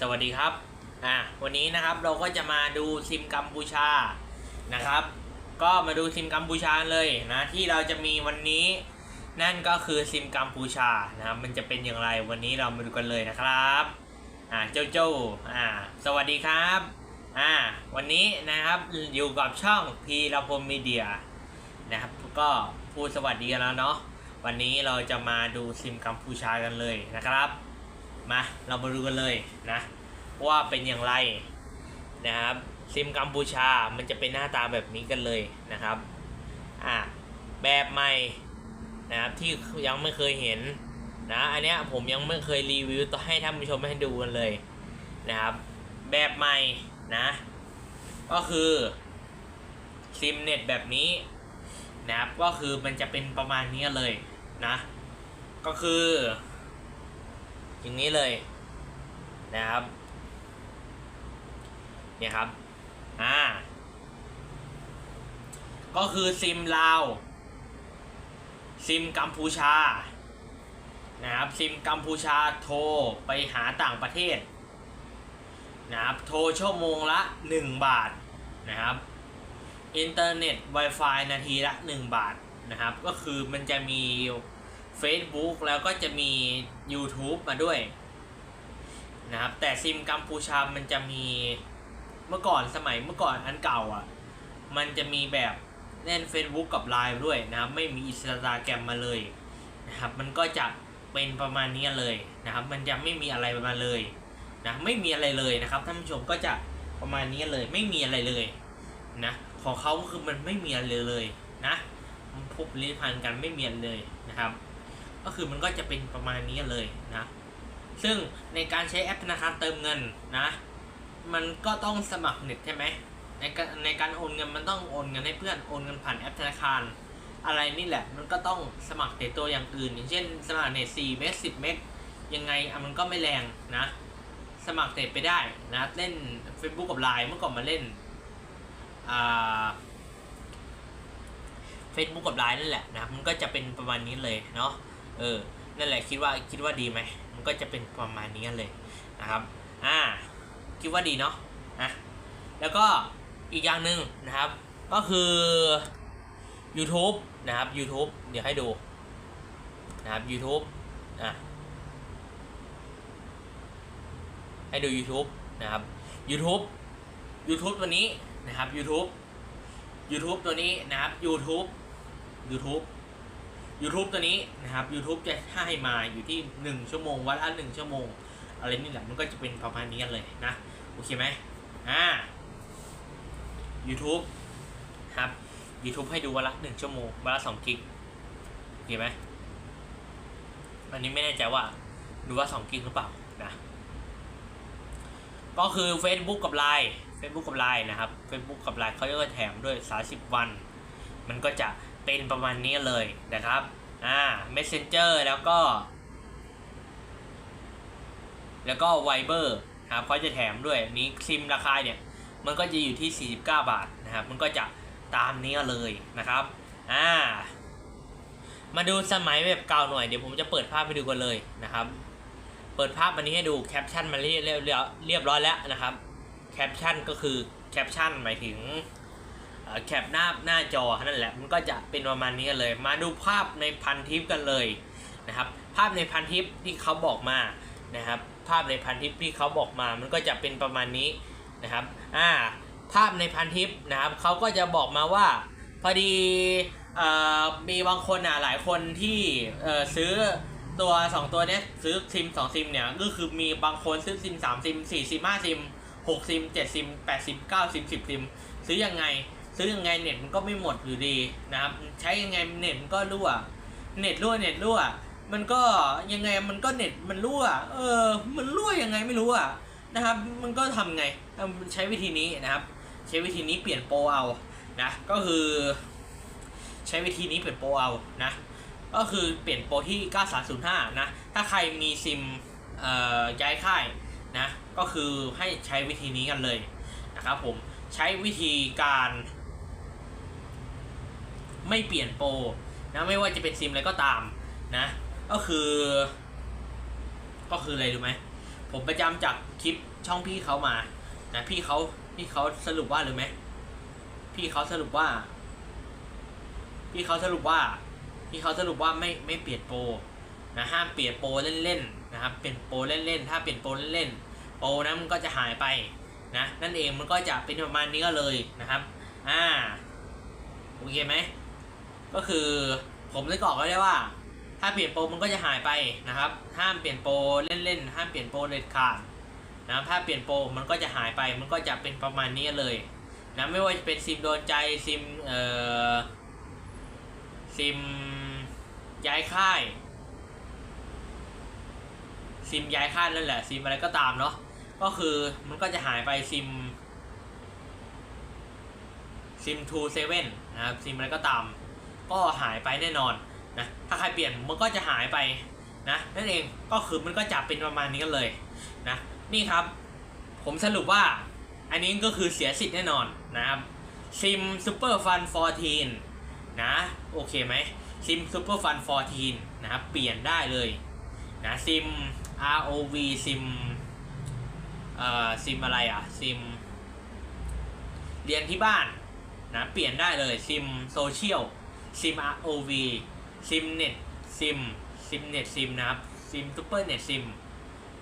สวัสดีครับ อะวันนี้นะครับเราก็จะมาดูซิมกัมพูชา นะครับ ก็มาดูซิมกัมพูชาเลยนะที่เราจะมีวันนี้ นั่นก็คือซิมกัมพูชานะครับ มันจะเป็นอย่างไรวันนี้เรามาดูกันเลยนะครับ อ่า เจ้าเจ้าอ่า สวัสดีครับ อ่า วันนี้นะครับอยู่กับช่องพีรพมมีเดียนะครับ ก็พูดสวัสดีกันแล้วเนาะ วันนี้เราจะมาดูซิมกัมพูชากันเลยนะครับ มาเรามาดูกันเลยนะว่าเป็นอย่างไรนะครับซิมกัมพูชามันจะเป็นหน้าตาแบบนี้กันเลยนะครับอะแบบใหม่นะครับที่ยังไม่เคยเห็นนะอันเนี้ยผมยังไม่เคยรีวิวต่อให้ท่านผู้ชมให้ดูกันเลยนะครับแบบใหม่นะก็คือซิมเน็ตแบบนี้นะครับก็คือมันจะเป็นประมาณนี้เลยนะก็คือ อย่างนี้เลยนะครับ เนี่ยครับ อ่า ก็คือซิมลาว ซิมกัมพูชา นะครับ ซิมกัมพูชาโทรไปหาต่างประเทศ นะครับ โทรชั่วโมงละ 1 บาท นะครับ อินเทอร์เน็ต Wi-Fi นาทีละ 1 บาท นะครับ ก็คือมันจะมี Facebook แล้วก็จะมี YouTube มาด้วยนะครับแต่ซิมกัมพูชามันจะมีเมื่อก่อนสมัยเมื่อก่อนอันเก่าอะ มันจะมีแบบเล่น Facebook กับ Line ด้วยนะครับ ไม่มีอิสตาแกรมมาเลยนะครับ มันก็จะเป็นประมาณนี้เลยนะครับ มันจะไม่มีอะไรมาเลยนะไม่มีอะไรเลยนะครับท่านผู้ชมก็จะประมาณนี้เลย ไม่มีอะไรเลยนะของเขาคือมันไม่มีอะไรเลยนะพบลิ้นพันกันไม่มีอะไรเลยนะครับ ก็คือมันก็จะเป็นประมาณนี้เลยนะ ซึ่งในการใช้แอปธนาคารเติมเงินนะ มันก็ต้องสมัครเน็ตใช่ไหมในการในการโอนเงินมันต้องโอนเงินให้เพื่อนโอนเงินผ่านแอปธนาคาร อะไรนี่แหละ มันก็ต้องสมัครเตตัวอย่างอื่น อย่างเช่น สมัครเน็ต4เมก10 เมกยังไงอะมันก็ไม่แรงนะ สมัครเน็ตไปได้นะ เล่น Facebook กับ Line เมื่อก่อนมาเล่นอ่า Facebook กับ Line นั่นแหละนะมันก็จะเป็นประมาณนี้เลยเนาะ เออ นั่นแหละคิดว่าคิดว่าดีไหมมันก็จะเป็นประมาณนี้เลยนะครับ อ่า คิดว่าดีเนาะอะแล้วก็อีกอย่างหนึ่งนะครับ ก็คือ YouTube นะครับ YouTube เดี๋ยวให้ดูนะครับ YouTube อะให้ดู YouTube นะครับ YouTube YouTube ตัวนี้นะครับ YouTube YouTube ตัวนี้นะครับ YouTube YouTube YouTube ตัวนี้นะครับ YouTube จะให้มาอยู่ที่ 1 ชั่วโมงวันละ1ชั่วโมง อะไรนี่แหละมันก็จะเป็นประมาณนี้กันเลยนะ โอเคไหมอ่า YouTube ครับ YouTube ให้ดูวันละ 1 ชั่วโมงวันละ2กิกโอเคไหมอันนี้ไม่แน่ใจว่าดูว่า2กิกหรือเปล่านะก็คือ Facebook กับ Line Facebook กับ Line นะครับ Facebook กับ Line เขาจะแถมด้วย 30 วัน มันก็จะ เป็นประมาณนี้เลยนะครับอ่า Messenger แล้วก็ แล้วก็ Viber ครับเขาจะแถมด้วยนี้ซิมราคาเนี่ย มันก็จะอยู่ที่ 49 บาทนะครับ มันก็จะตามนี้เลยนะครับอ่ามาดูสมัยแบบเก่าหน่อยเดี๋ยวผมจะเปิดภาพให้ดูกันเลยนะครับ เปิดภาพอันนี้ให้ดูแคปชั่นมาเรียบเรียบเรียบเรียบร้อยแล้วนะครับแคปชั่นก็คือแคปชั่นหมายถึง แคปหน้าหน้าจอนั่นแหละมันก็จะเป็นประมาณนี้กันเลย มาดูภาพในพันทิปกันเลยนะครับ ภาพในพันทิปที่เขาบอกมานะครับ ภาพในพันทิปที่เขาบอกมา มันก็จะเป็นประมาณนี้นะครับอ่าภาพในพันทิปนะครับเขาก็จะบอกมาว่า พอดีมีบางคนอะหลายคนที่ซื้อตัว 2 ตัวเนี้ยซื้อซิม2ซิมเนี่ยก็คือมีบางคนซื้อซิม3ซิม4ซิม5ซิม6ซิม7ซิม8ซิม9ซิม10ซิมซื้อยังไง ซื้อยังไงเน็ตมันก็ไม่หมดอยู่ดีนะครับ ใช้ยังไงเน็ตมันก็รั่ว เน็ตรั่วเน็ตรั่ว มันก็ยังไงมันก็เน็ตมันรั่ว เออ มันรั่วยังไงไม่รู้อะนะครับ มันก็ทำไงใช้วิธีนี้นะครับ ใช้วิธีนี้เปลี่ยนโปรเอานะก็คือ ใช้วิธีนี้เปลี่ยนโปรเอานะก็คือเปลี่ยนโปรที่ 9305 นะ ถ้าใครมีซิมเอ่อย้ายค่ายนะ ก็คือให้ใช้วิธีนี้กันเลยนะครับผม ใช้วิธีการ ไม่เปลี่ยนโปรนะไม่ว่าจะเป็นซิมอะไรก็ตามนะ ก็คือ ก็คืออะไรรู้ไหมผมประจำจากคลิปช่องพี่เขามานะพี่เขาพี่เขาสรุปว่าหรือไหมพี่เขาสรุปว่า พี่เขาสรุปว่า พี่เขาสรุปว่าไม่ไม่เปลี่ยนโปรนะห้ามเปลี่ยนโปรเล่นๆนะครับเปลี่ยนโปรเล่นๆถ้าเปลี่ยนโปรเล่นๆโปรนะมันก็จะหายไปนะนั่นเองมันก็จะเป็นประมาณนี้ก็เลยนะครับ อ่าโอเคไหม ก็คือผมได้กรอกไว้ได้ว่า ถ้าเปลี่ยนโปรมันก็จะหายไปนะครับ ห้ามเปลี่ยนโปรเล่นๆห้ามเปลี่ยนโปรเด็ดขาดนะครับถ้าเปลี่ยนโปรมันก็จะหายไปมันก็จะเป็นประมาณนี้เลยนะไม่ว่าจะเป็นซิมโดนใจซิมเอ่อซิมย้ายค่าย ซิมย้ายค่ายนั่นแหละ ซิมอะไรก็ตามเนาะก็คือมันก็จะหายไปซิมซิม2 7นะครับซิมอะไรก็ตาม ก็หายไปแน่นอนนะถ้าใครเปลี่ยนมันก็จะหายไปนะนั่นเองก็คือมันก็จะเป็นประมาณนี้กันเลยนะนี่ครับ ผมสรุปว่าอันนี้ก็คือเสียสิทธิ์แน่นอนนะครับซิมซูเปอร์ฟัน14นะโอเคไหมซิมซูเปอร์ฟัน14นะครับเปลี่ยนได้เลยนะซิม ROV ซิมเอ่อซิมอะไรอะซิมเรียนที่บ้านนะเปลี่ยนได้เลยซิมโซเชียล ซิม ROV ซิมเน็ตซิมซิมเน็ตซิมนะครับซิมซูเปอร์เน็ตซิม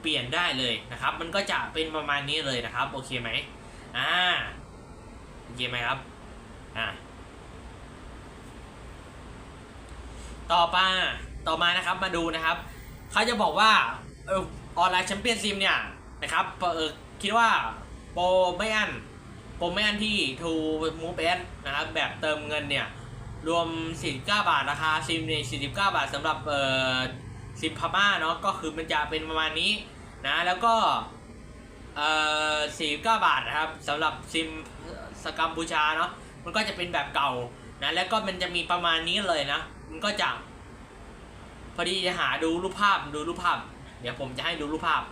เปลี่ยนได้เลยนะครับ มันก็จะเป็นประมาณนี้เลยนะครับ โอเคไหมอ่าโอเคไหมครับอ่าต่อมาต่อมานะครับมาดูนะครับเขาจะบอกว่าเออออนไลน์แชมเปี้ยนซิมเนี่ยนะครับเออคิดว่าโปรไม่อันโปรไม่อันที่ To Move S นะครับแบบเติมเงินเนี่ย รวม 49 บาทราคาซิมใน49 บาทสำหรับเอ่อซิมพม่าเนาะก็คือมันจะเป็นประมาณนี้นะแล้วก็เอ่อ49 บาทนะครับสำหรับซิมสกัมพูชาเนาะมันก็จะเป็นแบบเก่านะแล้วก็มันจะมีประมาณนี้เลยนะ มันก็จะพอดีจะหาดูรูปภาพดูรูปภาพ เดี๋ยวผมจะให้ดูรูปภาพ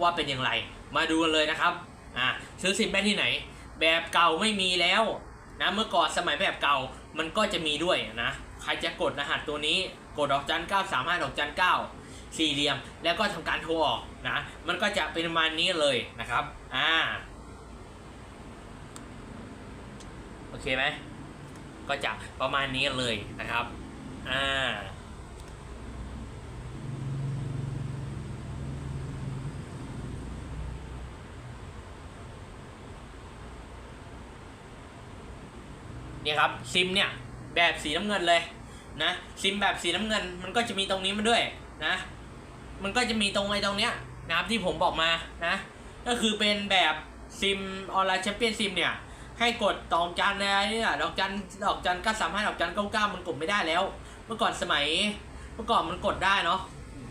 ว่าเป็นอย่างไร มาดูกันเลยนะครับอ่าซื้อซิมได้ที่ไหน แบบเก่าไม่มีแล้วนะเมื่อก่อนสมัยแบบเก่า มันก็จะมีด้วยนะ ใครจะกดรหัสตัวนี้กดดอกจัน9 3 5ดอกจันเก้าสี่เหลี่ยม แล้วก็ทำการโทรออกนะ มันก็จะเป็นประมาณนี้เลยนะครับ อ่า โอเคไหม ก็จะประมาณนี้เลยนะครับ อ่า เนี่ยครับซิมเนี่ยแบบสีน้ำเงินเลยนะซิมแบบสีน้ำเงิน มันก็จะมีตรงนี้มาด้วยนะมันก็จะมีตรงไอ้ตรงเนี้ยนะครับที่ผมบอกมานะก็คือเป็นแบบซิมออนไลน์แชมเปี้ยนซิมเนี่ยให้กดดอกจันอะไรเนี่ยดอกจันดอกจันก้าสามห้าดอกจันเก้าเก้ามันกดไม่ได้แล้ว เมื่อก่อนสมัยเมื่อก่อนมันกดได้เนาะ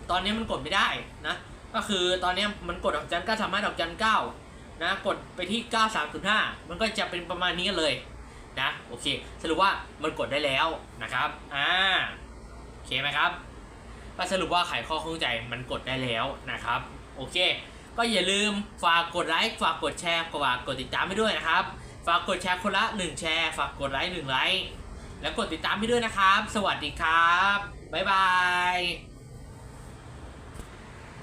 ตอนนี้มันกดไม่ได้นะก็คือตอนนี้มันกดดอกจันก้าสามห้าดอกจันเก้านะกดไปที่เก้าสามศูนย์ห้ามันก็จะเป็นประมาณนี้เลย นะโอเคสรุปว่ามันกดได้แล้วนะครับอ่าโอเคไหมครับก็สรุปว่าไขข้อข้องใจมันกดได้แล้วนะครับโอเค ก็อย่าลืมฝากกดไลค์ฝากกดแชร์ฝากกดติดตามให้ด้วยนะครับ ฝากกดแชร์คนละ 1 แชร์ ฝากกดไลค์1ไลค์แล้วกดติดตามให้ด้วยนะครับ สวัสดีครับบ๊ายบาย